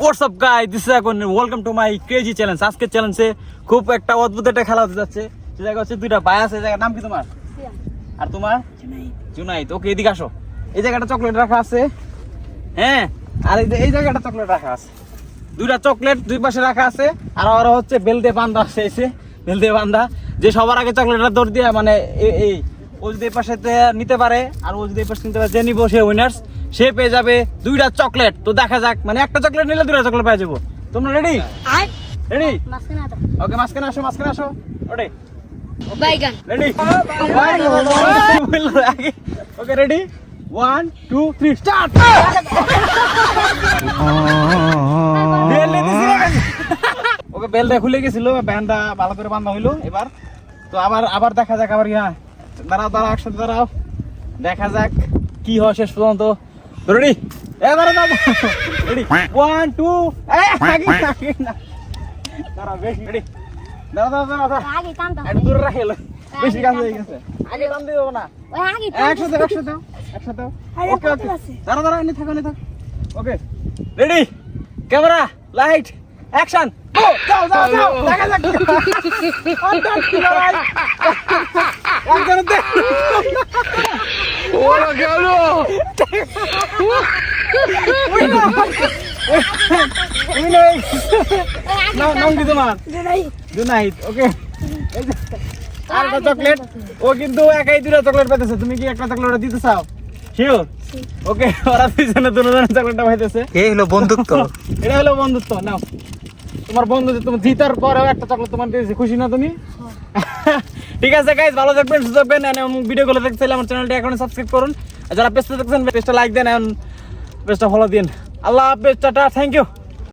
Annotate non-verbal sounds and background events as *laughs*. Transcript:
What's up guy this is এখন welcome to my crazy challenge খুব একটা অদ্ভুত একটা খেলা হতে যাচ্ছে। সে জায়গা হচ্ছে দুইটা বাই আছে এই জায়গার নাম কি তোমার? আর তোমার? জুনাইদ। ওকে এদিকে আসো। এই জায়গাটা চকলেট রাখা আছে। হ্যাঁ? আর এই জায়গাটা চকলেট রাখা আছে। দুইটা চকলেট দুই পাশে রাখা আছে। আর ওরা হচ্ছে বেল দিয়ে বান্ধা আছে এসে বেল দিয়ে বান্ধা যে সবার আগে চকলেটটা দৌড় দিয়ে মানে এই ও যদি এই পাশে নিতে পারে আর ও যদি পাশে নিতে পারে যে নিবো সে উইনার্স সে পেয়ে যাবে দুইটা চকলেট তো দেখা যাক মানে একটা চকলেট নিলে দুইটা চকলেট পেয়ে যাব। তোমরা রেডি রেডি ওকে মাঝখানে আসো মাঝখানে আসো। Ready okay ready one two three start okay বেলটা খুলে গেছিল ব্যান্ডটা ভালো করে বান্ধা হইল এবার। তো আবার আবার দেখা যাক আবার ইয়া। দাঁড়াও দাঁড়াও একসাথে দাঁড়াও। দেখা যাক কি হয় শেষ পর্যন্ত। রেডি এ রেডি ওয়ান টু বেশি রেডি দূরে রাখে বেশি কাজ হয়ে গেছে। আগে টান দিয়ে দেবো না। একসাথে একসাথে একসাথে আরে ওকে ওকে দাঁড়া দাঁড়া এনে থাকো এনে থাকো। Okay ready camera light action যাও যাও যাও দেখা যাক। *laughs* তোমার জুনাইদ ওকে আর চকলেট ও কিন্তু একাই দুটা চকলেট পেতেছে তুমি কি একটা চকলেট দিতে চাও শিওর ওকে ওরা দুইজনে দুজনের চকলেটটা পাইতেছে হলো বন্ধুত্ব এটা হলো বন্ধুত্ব নাও তোমার বন্ধু তুমি জিতার পরেও একটা চকলেট তোমার দিয়েছে খুশি না তুমি ঠিক আছে গাইজ ভালো থাকবেন, সুস্থ থাকবেন এমন ভিডিওগুলো দেখতে চাইলে আমার চ্যানেলটি এখন সাবস্ক্রাইব করুন। যারা বেস্ট দেখছেন পেজটা লাইক দেন এবং বেস্টটা ফলো দিন। আল্লাহ হাফেজ, টাটা থ্যাংক ইউ